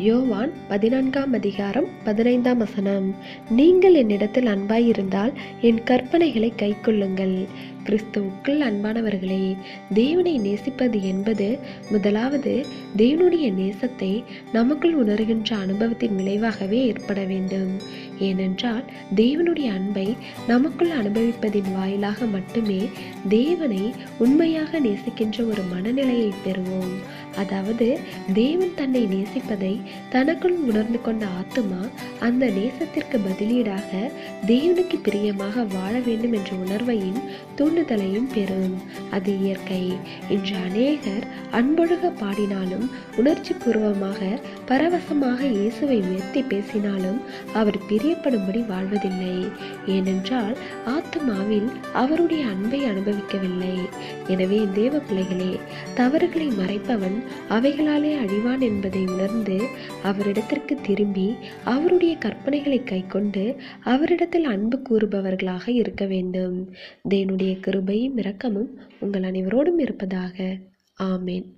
யோவான் பதினான்காம் அதிகாரம் பதினைந்தாம் வசனம். நீங்கள் என்னிடத்தில் அன்பாயிருந்தால் என் கற்பனைகளை கைக்கொள்ளுங்கள். கிறிஸ்துவுக்குள் அன்பானவர்களே தேவனை நேசிப்பது என்பது முதலாவது தேவனுடைய நேசத்தை நமக்குள் உணர்கின்ற அனுபவத்தின் விளைவாகவே ஏற்பட வேண்டும். ஏனென்றால் தேவனுடைய அன்பை நமக்குள் அனுபவிப்பதின் வாயிலாக மட்டுமே தேவனை உண்மையாக நேசிக்கின்ற ஒரு மனநிலையை பெறுவோம். அதாவது தேவன் தன்னை நேசிப்பதை தனக்குள் உணர்ந்து கொண்ட ஆத்துமா அந்த நேசத்திற்கு பதிலீடாக தேவனுக்கு பிரியமாக வாழ வேண்டும் என்ற உணர்வையும் தூண்டுதலையும் பெறும். அது இயற்கை. இன்று அநேகர் அன்பொழுக பாடினாலும் உணர்ச்சி பூர்வமாக பரவசமாக இயேசுவை உயர்த்தி பேசினாலும் அவர் பிரியப்படும்படி வாழ்வதில்லை. ஏனென்றால் ஆத்மாவில் அவருடைய அன்பை அனுபவிக்கவில்லை. எனவே தேவ பிள்ளைகளே தவறுகளை மறைப்பவன் அவைகளாலே அழிவான் என்பதை உணர்ந்து அவரிடத்திற்கு திரும்பி அவருடைய கற்பனைகளை கைக்கொண்டு அவரிடத்தில் அன்பு கூறுபவர்களாக இருக்க வேண்டும். தேனுடைய கிருபையும் இரக்கமும் உங்கள் அனைவரோடும் இருப்பதாக. ஆமேன்.